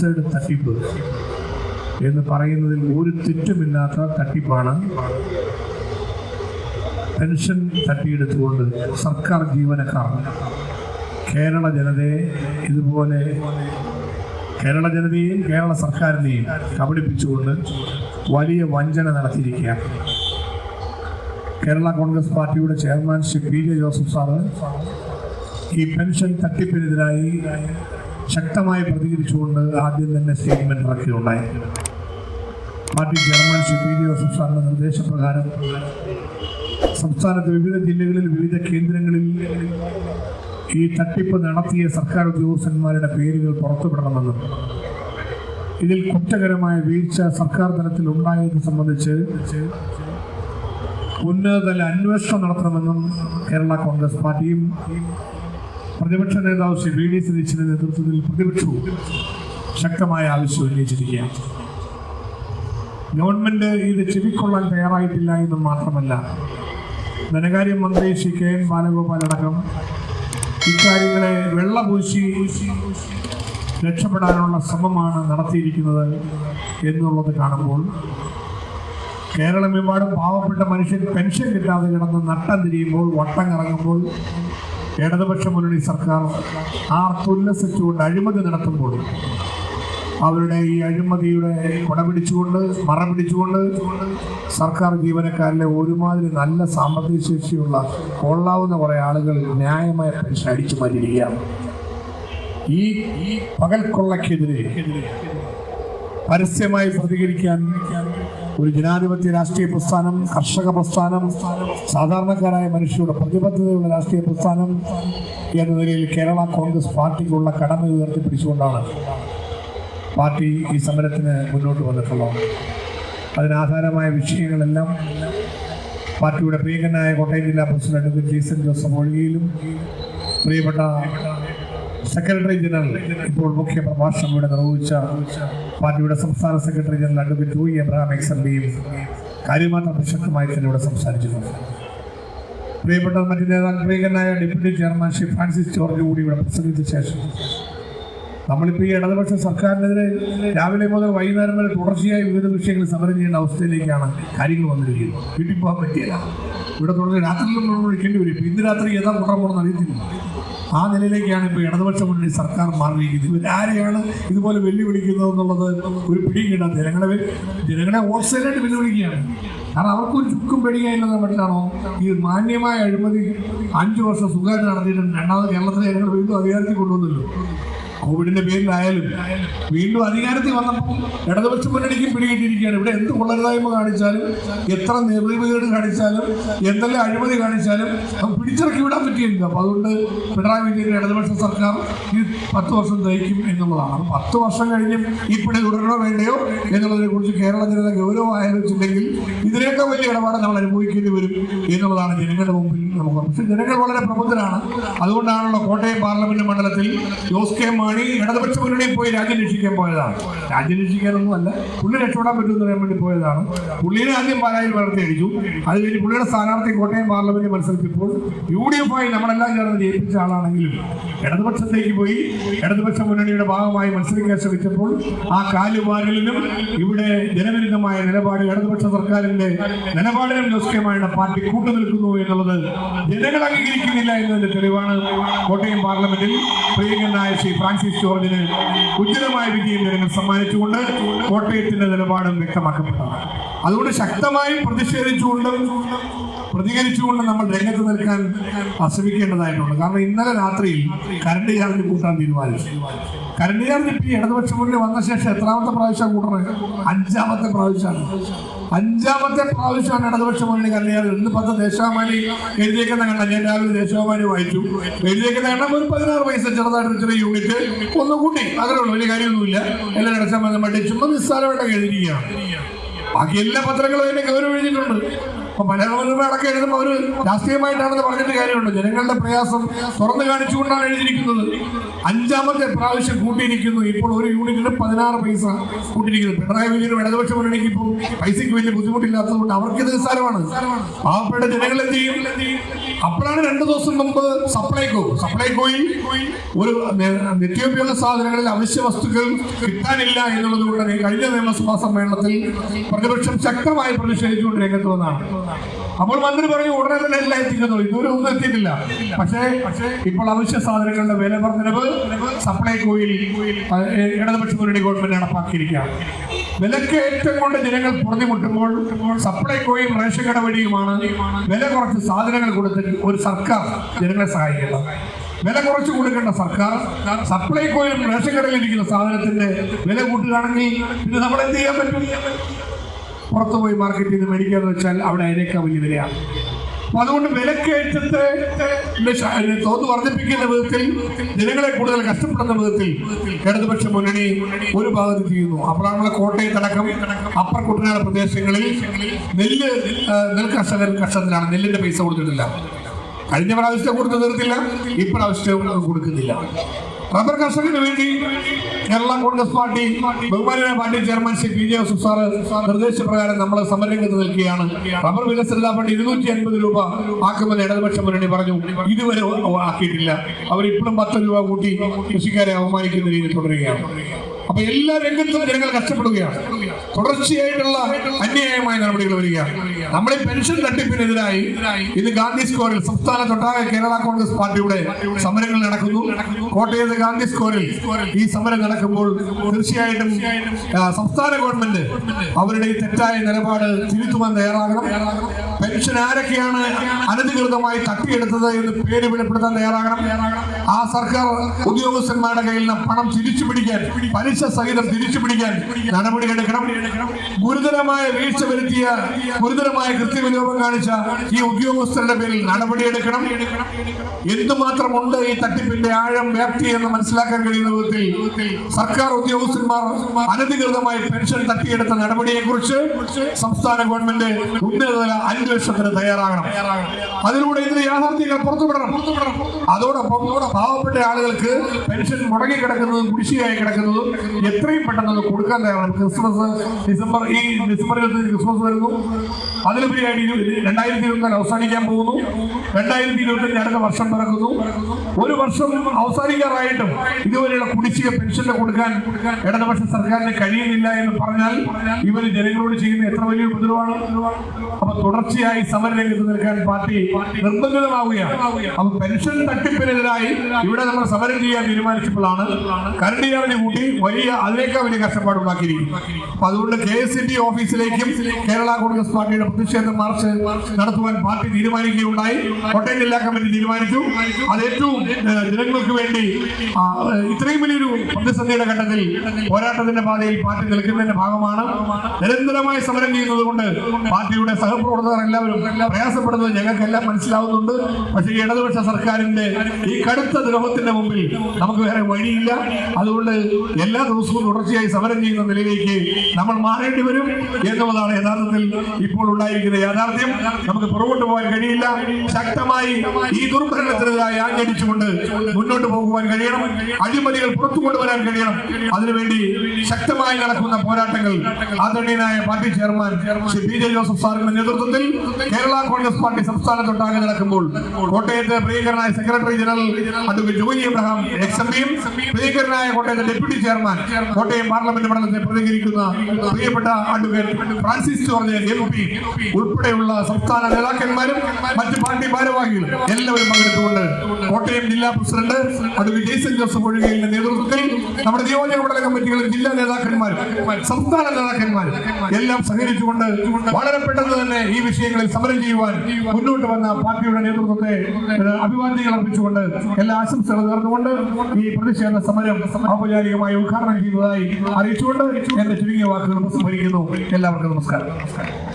Sponsored തട്ടിപ്പ് എന്ന് പറയുന്നതിൽ ഒരു തെറ്റുമില്ലാത്ത തട്ടിപ്പാണ്. പെൻഷൻ തട്ടിയെടുത്തുകൊണ്ട് സർക്കാർ ജീവനക്കാർ കേരള ജനതയെ ഇതുപോലെ കേരള ജനതയെയും കേരള സർക്കാരിനെയും കബളിപ്പിച്ചുകൊണ്ട് വലിയ വഞ്ചന നടത്തിയിരിക്കുകയാണ്. കേരള കോൺഗ്രസ് പാർട്ടിയുടെ chairman Shri P J Joseph sir ഈ പെൻഷൻ തട്ടിപ്പിനെതിരായി ശക്തമായി പ്രതികരിച്ചുകൊണ്ട് ആദ്യം തന്നെ statement ഇറക്കിയുണ്ടായി. Party chairman Shri P D നിർദ്ദേശപ്രകാരം സംസ്ഥാനത്തെ വിവിധ ജില്ലകളിൽ വിവിധ കേന്ദ്രങ്ങളിൽ ഈ തട്ടിപ്പ് നടത്തിയ സർക്കാർ ഉദ്യോഗസ്ഥന്മാരുടെ പേരുകൾ പുറത്തുവിടണമെന്നും ഇതിൽ കുറ്റകരമായ വീഴ്ച സർക്കാർ തലത്തിൽ ഉണ്ടായത് സംബന്ധിച്ച് ഉന്നതതല അന്വേഷണം നടത്തണമെന്നും കേരള കോൺഗ്രസ് പാർട്ടിയും പ്രതിപക്ഷ നേതാവ് ശ്രീ വി ഡി സതീശന്റെ നേതൃത്വത്തിൽ പ്രതിപക്ഷവും ശക്തമായ ആവശ്യം ഉന്നയിച്ചിരിക്കുകയാണ്. ഗവൺമെന്റ് ഇത് ചെവിക്കൊള്ളാൻ തയ്യാറായിട്ടില്ല എന്ന് മാത്രമല്ല ധനകാര്യ മന്ത്രി ശ്രീ കെ എൻ ബാലഗോപാൽ അടക്കം ഇക്കാര്യങ്ങളെ വെള്ളപൂശി രക്ഷപ്പെടാനുള്ള ശ്രമമാണ് നടത്തിയിരിക്കുന്നത് എന്നുള്ളത് കാണുമ്പോൾ കേരളമെമ്പാടും പാവപ്പെട്ട മനുഷ്യൻ പെൻഷൻ കിട്ടാതെ കിടന്ന് നട്ടം തിരിയുമ്പോൾ വട്ടം കറങ്ങുമ്പോൾ ഇടതുപക്ഷ മുന്നണി സർക്കാർ ആർത്തുല്ലസിച്ചുകൊണ്ട് അഴിമതി നടത്തുമ്പോൾ അവരുടെ ഈ അഴിമതിയുടെ കുട പിടിച്ചുകൊണ്ട് മറ പിടിച്ചുകൊണ്ട് സർക്കാർ ജീവനക്കാരിലെ ഒരുമാതിരി നല്ല സാമ്പത്തിക ശേഷിയുള്ള കൊള്ളാവുന്ന കുറേ ആളുകൾ ന്യായമായ പെൻഷൻ അടിച്ചു മാറ്റിയിരിക്കുകയാണ്. ഈ പകൽക്കൊള്ളക്കെതിരെ പരസ്യമായി പ്രതികരിക്കാൻ ഒരു ജനാധിപത്യ രാഷ്ട്രീയ പ്രസ്ഥാനം കർഷക പ്രസ്ഥാനം സാധാരണക്കാരായ മനുഷ്യരുടെ പ്രതിബദ്ധതയുള്ള രാഷ്ട്രീയ പ്രസ്ഥാനം എന്ന നിലയിൽ കേരള കോൺഗ്രസ് പാർട്ടിക്കുള്ള കടമ ഉയർത്തിപ്പിടിച്ചുകൊണ്ടാണ് പാർട്ടി ഈ സമരത്തിന് മുന്നോട്ട് വന്നിട്ടുള്ളത്. അതിനാധാരമായ വിഷയങ്ങളെല്ലാം പാർട്ടിയുടെ പ്രിയങ്കനായ കോട്ടയം ജില്ലാ പ്രസിഡന്റ് ജേസൺ ജോസഫ് ഒഴികയിലും പ്രിയപ്പെട്ട സെക്രട്ടറി ജനറൽ ഇപ്പോൾ മുഖ്യ പ്രഭാഷണം ഇവിടെ നിർവഹിച്ച പാർട്ടിയുടെ സംസ്ഥാന secretary general advocate Joy Abraham ex M പിയും കാര്യമാത്ര പ്രശക്തമായി തന്നെ ഇവിടെ സംസാരിച്ചിട്ടുണ്ട്. പ്രിയപ്പെട്ട മറ്റു നേതാക്കൾ പ്രിയങ്കനായ deputy chairman Shri Francis George കൂടി ഇവിടെ പ്രസംഗിച്ച ശേഷം നമ്മളിപ്പോൾ ഈ ഇടതുപക്ഷ സർക്കാരിനെതിരെ രാവിലെ മുതൽ വൈകുന്നേരം വരെ തുടർച്ചയായി വിവിധ വിഷയങ്ങൾ സമരം ചെയ്യുന്ന അവസ്ഥയിലേക്കാണ് കാര്യങ്ങൾ വന്നിരിക്കുന്നത്. വീട്ടിൽ പോകാൻ പറ്റിയല്ല. ഇവിടെ തുടർന്ന് രാത്രിയിലും നമ്മൾ വിളിക്കേണ്ടി വരും. ഇന്ന് രാത്രി ഏതാ കുട്ടം പോകണമെന്ന് അറിയത്തില്ല. ആ നിലയിലേക്കാണ് ഇപ്പോൾ ഇടതുപക്ഷ മുന്നണി സർക്കാർ മാറിയിരിക്കുന്നത്. ഇവരാരെയാണ് ഇതുപോലെ വെല്ലുവിളിക്കുന്നത് എന്നുള്ളത് ഒരു പിടിയും കിട്ടാൻ ജനങ്ങളെ ജനങ്ങളെ ഹോൾസെയിലായിട്ട് വെല്ലുവിളിക്കുകയാണ്. കാരണം അവർക്കൊരു ചുക്കും പേടിക്കാനില്ലെന്ന് മറ്റാണോ ഈ മാന്യമായ അഴിമതി അഞ്ചു വർഷം സുഖമായിട്ട് നടത്തിയിട്ടുണ്ട്. രണ്ടാമത് കേരളത്തിലെ ജനങ്ങൾ വീണ്ടും അധികാരത്തിൽ കൊണ്ടുവന്നല്ലോ. കോവിഡിന്റെ പേരിലായാലും വീണ്ടും അധികാരത്തിൽ വന്നപ്പോൾ ഇടതുപക്ഷ മുന്നണിക്കും പിടികിട്ടിരിക്കുകയാണ് ഇവിടെ എന്ത് കൊള്ളരുതായ്മ കാണിച്ചാലും എത്ര നിർവീകേട് കാണിച്ചാലും എന്തെല്ലാം അഴിമതി കാണിച്ചാലും പിടിച്ചിറക്കി വിടാൻ പറ്റിയില്ല. അപ്പോൾ അതുകൊണ്ട് പിണറായി വിജയന്റെ ഇടതുപക്ഷ സർക്കാർ ഈ പത്ത് വർഷം ദഹിക്കും എന്നുള്ളതാണ്. പത്ത് വർഷം കഴിഞ്ഞും ഈ പിടി തുടരണോ വേണ്ടയോ എന്നുള്ളതിനെ കുറിച്ച് കേരള ജനത ഗൗരവമായി ആലോചിച്ചില്ലെങ്കിൽ ഇതിനേക്കാൾ വലിയ ഇടപാട് നമ്മൾ അനുഭവിക്കേണ്ടി വരും എന്നുള്ളതാണ് ജനങ്ങളുടെ മുമ്പിൽ നമുക്ക് പക്ഷേ ജനങ്ങൾ വളരെ പ്രബുദ്ധരാണ് അതുകൊണ്ടാണല്ലോ കോട്ടയം പാർലമെന്റ് മണ്ഡലത്തിൽ ജോസ് കെ മാണി ഇടതുപക്ഷ മുന്നണിയിൽ പോയി രാജ്യം രക്ഷിക്കാൻ പോയതാണ്. രാജ്യം രക്ഷിക്കാനൊന്നും അല്ല പുള്ളി രക്ഷപ്പെടാൻ പറ്റുമെന്ന് പറയാൻ വേണ്ടി പോയതാണ്. പുള്ളിയെ ആദ്യം പാലായിൽ വളർത്തി അടിച്ചു. അത് കഴിഞ്ഞ് പുള്ളിയുടെ സ്ഥാനാർത്ഥി കോട്ടയം പാർലമെന്റ് മത്സരിച്ചപ്പോൾ യു ഡി എഫ് ആയി നമ്മളെല്ലാം ചേർന്ന് ജയിപ്പിച്ച ആളാണെങ്കിലും ഇടതുപക്ഷത്തേക്ക് പോയി ഇടതുപക്ഷ മുന്നണിയുടെ ഭാഗമായി മത്സരിക്കാൻ ശ്രമിച്ചപ്പോൾ ആ കാലുവാരലിനും ഇവിടെ ജനവിരുദ്ധമായ നിലപാട് ഇടതുപക്ഷ സർക്കാരിന്റെ നിലപാടിനും മാണിയുടെ പാർട്ടി കൂട്ടുനിൽക്കുന്നു എന്നുള്ളത് ജനങ്ങൾ അംഗീകരിക്കുന്നില്ല എന്നതിന്റെ തെളിവാണ് കോട്ടയം പാർലമെന്റിൽ പ്രിയങ്കനായ ശ്രീ ഫ്രാൻസിസ് ജോർജിന് ഉജ്ജ്വലമായ വിജയം ജനങ്ങൾ സമ്മാനിച്ചുകൊണ്ട് കോട്ടയത്തിന്റെ നിലപാടും വ്യക്തമാക്കപ്പെട്ടതാണ്. അതുകൊണ്ട് ശക്തമായി പ്രതിഷേധിച്ചുകൊണ്ടും പ്രതികരിച്ചുകൊണ്ട് നമ്മൾ രംഗത്ത് നിൽക്കാൻ ശ്രമിക്കേണ്ടതായിട്ടുണ്ട് കാരണം ഇന്നലെ രാത്രിയിൽ കരണ്ട് ചാർജ് കൂട്ടാൻ തീരുമാനിച്ചു. കരണ്ട് ചാർജ് ഇപ്പം ഇടതുപക്ഷം മുന്നിൽ വന്ന ശേഷം എത്രാമത്തെ പ്രാവശ്യം കൂട്ടണത്? അഞ്ചാമത്തെ പ്രാവശ്യമാണ്. അഞ്ചാമത്തെ പ്രാവശ്യമാണ് ഇടതുപക്ഷ മുന്നണി ചാർജ് ഇന്ന് പത്ത് ദേശാമാനി എഴുതിയേക്കുന്ന കണ്ട? ഞാൻ രാവിലെ ദേശാമാനി വായിച്ചു. എഴുതിയേക്കുന്ന കണ്ട? ഒരു പതിനാറ് പൈസ ചെറുതായിട്ട് ചെറിയ യൂണിറ്റ് ഒന്ന് കൂട്ടി. ഉള്ളൂ വലിയ കാര്യമൊന്നുമില്ല. എല്ലാം കിടച്ചാൽ മതി ചുമ്മാ നിസ്സാരമായിട്ടൊക്കെ എഴുതിയിരിക്കുകയാണ്. ബാക്കി എല്ലാ പത്രങ്ങളും അതിനെ ഗൗരവം എഴുതിയിട്ടുണ്ട്. അപ്പൊ മനോരമ അടക്കം എഴുതുമ്പോൾ അവർ രാഷ്ട്രീയമായിട്ടാണെന്ന് പറഞ്ഞിട്ട് കാര്യമുണ്ട്. ജനങ്ങളുടെ പ്രയാസം തുറന്നു കാണിച്ചുകൊണ്ടാണ് എഴുതിയിരിക്കുന്നത്. അഞ്ചാമത്തെ പ്രാവശ്യം കൂട്ടിയിരിക്കുന്നു. ഇപ്പോൾ ഒരു യൂണിറ്റിന് പതിനാറ് പൈസ കൂട്ടിയിരിക്കുന്നു. പിണറായി വിജയനും ഇടതുപക്ഷ മുന്നണിക്ക് ഇപ്പോൾ പൈസയ്ക്ക് വലിയ ബുദ്ധിമുട്ടില്ലാത്തതുകൊണ്ട് അവർക്ക് ഇത് നിസ്സാരമാണ്. പാവപ്പെട്ട ജനങ്ങൾ എന്ത് ചെയ്യും? അപ്പോഴാണ് രണ്ടു ദിവസം മുമ്പ് സപ്ലൈകോ സപ്ലൈകോയിൽ ഒരു നിത്യോപയോഗ സാധനങ്ങളിൽ അവശ്യ വസ്തുക്കൾ കിട്ടാനില്ല എന്നുള്ളത് കൊണ്ട് കഴിഞ്ഞ നിയമസഭാ സമ്മേളനത്തിൽ പ്രതിപക്ഷം ശക്തമായി പ്രതിഷേധിച്ചുകൊണ്ട് രംഗത്ത് വന്നതാണ്. അപ്പോൾ മന്ത്രി പറഞ്ഞു ഉടനെ തന്നെ എല്ലാം എത്തിക്കുന്നു. ഇതുവരെ ഒന്നും എത്തിയിട്ടില്ല. പക്ഷേ പക്ഷേ ഇപ്പോൾ അവശ്യ സാധനങ്ങളുടെ വില വർധനവ് സപ്ലൈ കോയിൽ ഇടതുപക്ഷ മുന്നണി ഗവൺമെന്റ് നടപ്പാക്കിയിരിക്കുകയാണ്. വിലക്കയറ്റം കൊണ്ട് ജനങ്ങൾ പൊറുതിമുട്ടുമ്പോൾ സപ്ലൈകോയും റേഷൻ കട വഴിയുമാണ് വില കുറച്ച് സാധനങ്ങൾ കൊടുത്തിട്ട് ഒരു സർക്കാർ ജനങ്ങളെ സഹായിക്കുന്നത് വില കുറച്ച് കൊടുക്കേണ്ട സർക്കാർ സപ്ലൈകോയിലും റേഷൻ കടയിലിരിക്കുന്ന സാധനത്തിന്റെ വില കൂട്ടുകയാണെങ്കിൽ പിന്നെ നമ്മൾ എന്ത് ചെയ്യാൻ പറ്റും? പുറത്തു പോയി മാർക്കറ്റിൽ നിന്ന് മേടിക്കാന്ന് വെച്ചാൽ അവിടെ അതിനേക്കാൾ വലിയ വിലയാണ് അപ്പൊ അതുകൊണ്ട് വിലക്കയറ്റത്തെ തോത് വർദ്ധിപ്പിക്കുന്ന വിധത്തിൽ ജനങ്ങളെ കൂടുതൽ കഷ്ടപ്പെടുന്ന വിധത്തിൽ ഇടതുപക്ഷ മുന്നണി ഒരു ഭാഗത്ത് ചെയ്യുന്നു. അപ്പോഴാണ് കോട്ടയത്തടക്കം അപ്പർ കുട്ടനാട് പ്രദേശങ്ങളിൽ നെല്ല് നെൽ കർഷകർ കഷ്ടത്തിലാണ്. നെല്ലിന്റെ പൈസ കൊടുത്തിട്ടില്ല. കഴിഞ്ഞ പ്രാവശ്യം കൊടുത്ത് തീർത്തില്ല. ഇപ്രാവശ്യത്തെ കൊടുക്കുന്നില്ല. റബ്ബർ കർഷകന് വേണ്ടി Kerala Congress party ബഹുമാനിയുടെ party chairman Shri P J Joseph sir നിർദ്ദേശപ്രകാരം നമ്മൾ സമരരംഗത്ത് നിൽക്കുകയാണ്. റബ്ബർ വികസനതാ ഫണ്ട് ഇരുന്നൂറ്റി അൻപത് രൂപ ആക്കുമെന്ന് ഇടതുപക്ഷ മുന്നണി പറഞ്ഞു. ഇതുവരെ ആക്കിയിട്ടില്ല. അവർ ഇപ്പോഴും പത്ത് രൂപ കൂട്ടി കൃഷിക്കാരെ അവമാനിക്കുന്ന രീതിയിൽ തുടരുകയാണ്. അപ്പൊ എല്ലാ രംഗത്തും ജനങ്ങൾ കഷ്ടപ്പെടുകയാണ്. തുടർച്ചയായിട്ടുള്ള അന്യായമായ നടപടികൾ വരിക നമ്മളെ പെൻഷൻ തട്ടിപ്പിനെതിരായി ഇന്ന് ഗാന്ധി സ്കോറിൽ സംസ്ഥാന തൊട്ടാകെ കേരള കോൺഗ്രസ് പാർട്ടിയുടെ സമരങ്ങൾ നടക്കുന്നു. കോട്ടയത്ത് ഗാന്ധി സ്കോറിൽ ഈ സമരം നടക്കുമ്പോൾ തീർച്ചയായിട്ടും സംസ്ഥാന ഗവൺമെന്റ് അവരുടെ ഈ തെറ്റായ നിലപാട് തിരുത്തുവാൻ തയ്യാറാകണം. പെൻഷൻ ആരൊക്കെയാണ് അനധികൃതമായി തട്ടിയെടുത്തത് എന്ന് പേര് വെളിപ്പെടുത്താൻ തയ്യാറാകണം. ആ സർക്കാർ ഉദ്യോഗസ്ഥന്മാരുടെ കയ്യിൽ നിന്ന് പണം തിരിച്ചു പിടിക്കാൻ പലിശ സഹിതം തിരിച്ചു പിടിക്കാൻ നടപടിയെടുക്കണം ഗുരുതരമായ വീഴ്ച വരുത്തിയ ഗുരുതരമായ കൃത്യവിലോപം കാണിച്ച ഈ ഉദ്യോഗസ്ഥരുടെ പേരിൽ നടപടിയെടുക്കണം. എന്തുമാത്രമുണ്ട് ഈ തട്ടിപ്പിന്റെ ആഴം വ്യാപ്തി എന്ന് മനസ്സിലാക്കാൻ കഴിയുന്ന വിധത്തിൽ സർക്കാർ ഉദ്യോഗസ്ഥന്മാർ അനധികൃതമായി പെൻഷൻ തട്ടിയെടുത്ത നടപടിയെ കുറിച്ച് സംസ്ഥാന ഗവൺമെന്റ് ഉന്നതതല അന്വേഷണത്തിന് തയ്യാറാകണം. അതിലൂടെ ഇതിന് യാഥാർത്ഥ്യങ്ങൾ പുറത്തുവിടണം. അതോടൊപ്പം പാവപ്പെട്ട ആളുകൾക്ക് പെൻഷൻ മുടങ്ങി കിടക്കുന്നതും കുടിശ്ശികയായി കിടക്കുന്നതും എത്രയും പെട്ടെന്ന് അത് കൊടുക്കാൻ തയ്യാറാണ്. ക്രിസ്മസ് ഡിസംബർ ഈ ഡിസംബർ ഇരുപത്തി ക്രിസ്മസ് വരുന്നു. അതിലുപരിയായിട്ട് ഇരു- രണ്ടായിരത്തി ഇരുപത്തിനാല് അവസാനിക്കാൻ പോകുന്നു. രണ്ടായിരത്തി ഇരുപത്തി അടുത്ത വർഷം പിറക്കുന്നു. ഒരു വർഷം അവസാനിക്കാറായിട്ടും ഇതുവരെയുള്ള കുടിശ്ശിക പെൻഷന് കൊടുക്കാൻ ഇടതുപക്ഷ സർക്കാരിന് കഴിയുന്നില്ല എന്ന് പറഞ്ഞാൽ ഇവർ ജനങ്ങളോട് ചെയ്യുന്ന എത്ര വലിയ ഉപദ്രവമാണ്? അപ്പൊ തുടർച്ചയായി സമരരംഗത്ത് നിൽക്കാൻ പാർട്ടി നിർബന്ധിതമാവുകയാണ്. അപ്പൊ പെൻഷൻ തട്ടിപ്പിനെതിരായി ഇവിടെ നമ്മൾ സമരം ചെയ്യാൻ തീരുമാനിച്ചപ്പോഴാണ് ചാർജ് കൂട്ടി വലിയ അതിനേക്കാൾ വലിയ കഷ്ടപ്പാടുണ്ടാക്കിയിരിക്കും അപ്പൊ അതുകൊണ്ട് കെ എസ് ഡി ഓഫീസിലേക്കും കേരള കോൺഗ്രസ് പാർട്ടിയുടെ പ്രതിഷേധ മാർച്ച് നടത്തുവാൻ പാർട്ടി തീരുമാനിക്കുകയുണ്ടായി. കോട്ടയം ജില്ലാ കമ്മിറ്റി തീരുമാനിച്ചു. അത് ഏറ്റവും ജനങ്ങൾക്ക് വേണ്ടി ഇത്രയും വലിയൊരു പ്രതിസന്ധിയുടെ ഘട്ടത്തിൽ പോരാട്ടത്തിന്റെ പാതയിൽ പാർട്ടി നിൽക്കുന്നതിന്റെ ഭാഗമാണ്. നിരന്തരമായി സമരം ചെയ്യുന്നത് കൊണ്ട് പാർട്ടിയുടെ സഹപ്രവർത്തകർ എല്ലാവരും പ്രയാസപ്പെടുന്നത് ഞങ്ങൾക്കെല്ലാം മനസ്സിലാവുന്നുണ്ട്. പക്ഷേ ഇടതുപക്ഷ സർക്കാരിന്റെ ഈ കടുത്ത ദ്രോഹത്തിന്റെ മുമ്പിൽ നമുക്ക് വേറെ വഴിയില്ല. അതുകൊണ്ട് എല്ലാ ദിവസവും തുടർച്ചയായി സമരം ചെയ്യുന്ന നിലയിലേക്ക് നമ്മൾ മാറേണ്ടി വരും എന്നുള്ളതാണ് യഥാർത്ഥത്തിൽ ഇപ്പോൾ ഉണ്ടായിരിക്കുന്ന യാഥാർത്ഥ്യം. നമുക്ക് പുറകോട്ട് പോകാൻ കഴിയില്ല. ശക്തമായി ഈ ദുർഭരണത്തിനെതിരായി ആഞ്ഞടിച്ചുകൊണ്ട് മുന്നോട്ട് പോകുവാൻ കഴിയണം. അഴിമതികൾ പുറത്തു കൊണ്ടുവരാൻ കഴിയണം. അതിനുവേണ്ടി ശക്തമായി നടക്കുന്ന പോരാട്ടങ്ങൾ ആദരണീയനായ party chairman Shri P J Joseph സാറിന്റെ നേതൃത്വത്തിൽ കേരള കോൺഗ്രസ് പാർട്ടി സംസ്ഥാനത്തൊട്ടാകെ നടക്കുമ്പോൾ കോട്ടയത്തെ പ്രിയങ്കരനായ secretary general advocate Joy Abraham ex M പിയും പ്രിയങ്കരനായ കോട്ടയത്തെ ഡെപ്യൂട്ടി ചെയർമാൻ കോട്ടയം പാർലമെന്റ് മണ്ഡലത്തെ പ്രതികരിക്കുന്ന പ്രിയപ്പെട്ട advocate Francis George M P ഉൾപ്പെടെയുള്ള സംസ്ഥാന നേതാക്കന്മാരും മറ്റ് പാർട്ടി ഭാരവാഹികളും എല്ലാവരും പങ്കെടുത്തുകൊണ്ട് കോട്ടയം ജില്ലാ പ്രസിഡന്റ് അഡ്വക്കേറ്റ് ജെയ്സൺ ജോസഫ് ഒഴികെയുടെ നേതൃത്വത്തിൽ നമ്മുടെ നിയോജക മണ്ഡല കമ്മിറ്റികളും ജില്ലാ നേതാക്കന്മാരും സംസ്ഥാന നേതാക്കന്മാരും എല്ലാം സഹകരിച്ചുകൊണ്ട് വളരെ പെട്ടെന്ന് തന്നെ ഈ വിഷയങ്ങളിൽ സമരം ചെയ്യുവാൻ മുന്നോട്ട് വന്ന പാർട്ടിയുടെ നേതൃത്വത്തെ അഭിവാദ്യങ്ങൾ അർപ്പിച്ചുകൊണ്ട് എല്ലാ ആശംസകളും നേർന്നുകൊണ്ട് ഈ പ്രതിഷേധ സമരം ഔപചാരികമായി ഉദ്ഘാടനം ചെയ്തതായി അറിയിച്ചുകൊണ്ട് എന്റെ ചുരുങ്ങിയ വാക്കുകൾ ഉപസംഹരിക്കുന്നു എല്ലാവർക്കും നമസ്കാരം.